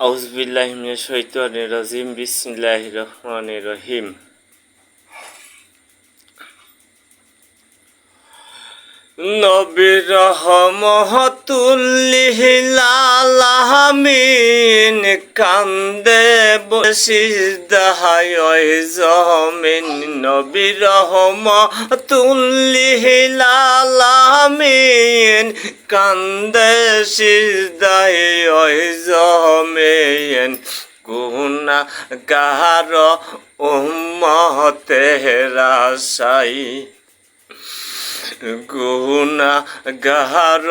আউজবিল্লাহ শৈতানির রাজিম বিসমিল্লাহ রহমান রহিম। নবীর রহমতুল্লিহিলালামিন কান্দে বসিদাহায় জমিন নবীর রহমতুল্লিহিলালামিন কান্দে সিজদায় জমিন গুনা গার উম্মতেরা সাই গুনা গার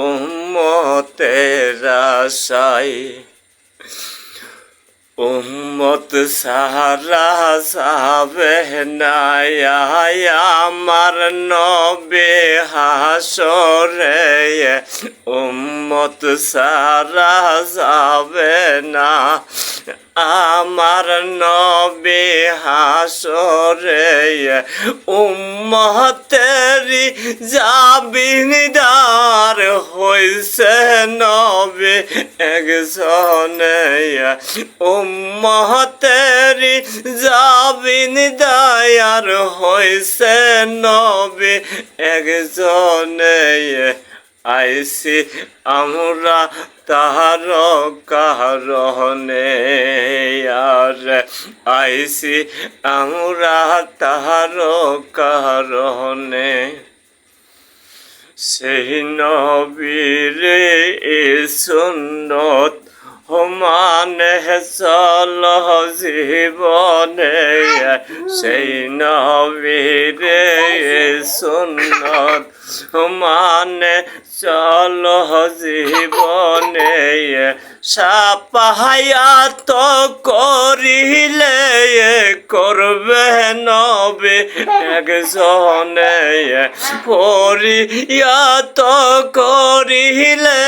উম্মতেরা সাই উম্মত সাহারা সাহাবে আমার নবে হাসরে উম্মত সাহারা যাবে না আমার নবে হাসরে উম্মতেরি জাবিনদার হইছে নবে একজনে। উম্মতেরি জাবিনদার হইছে নবে একজনে। আইসি আমরা তাহার কারণে। আর আইসি আমরা তাহার কারণে। সেই নবীরে এ সুন্নত মানে চল জীবনে। সেই নবীরে এ সুন্নত মানে চল জীবনে। সাপাহায়াত করিলে করবে নবে। একজনে পরিয়াত করিলে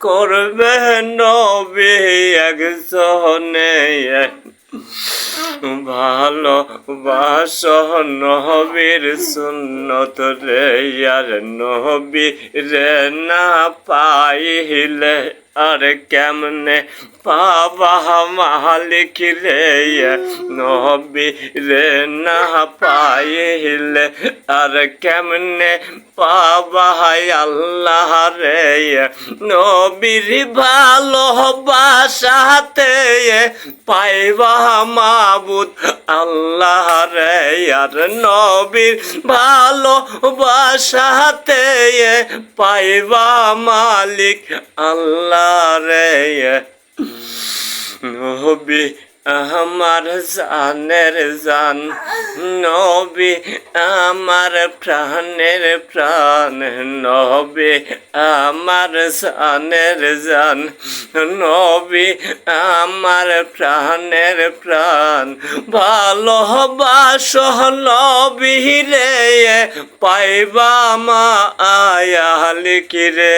করবে নবে। একজনে ভালো বাস নবীর সুন্নত রে, আর নবী রে না পাইলে আর কেমনে পাবা মালিক রে নবী রে না পাইলে? আর কেমনে পাবা আল্লাহ রে নবীর ভালোবাসাতে পাইবা মাবুদ আল্লাহ রে, আর নবীর ভালোবাসাতে পাইবা মালিক আল্লাহ রে নবী আমার জানের জান, নবী আমার প্রাণের প্রাণ, নবী আমার জানের জান, নবী আমার প্রাণের প্রাণ। ভালোবাস নবী রে পাইবা মা আয়া লিখি রে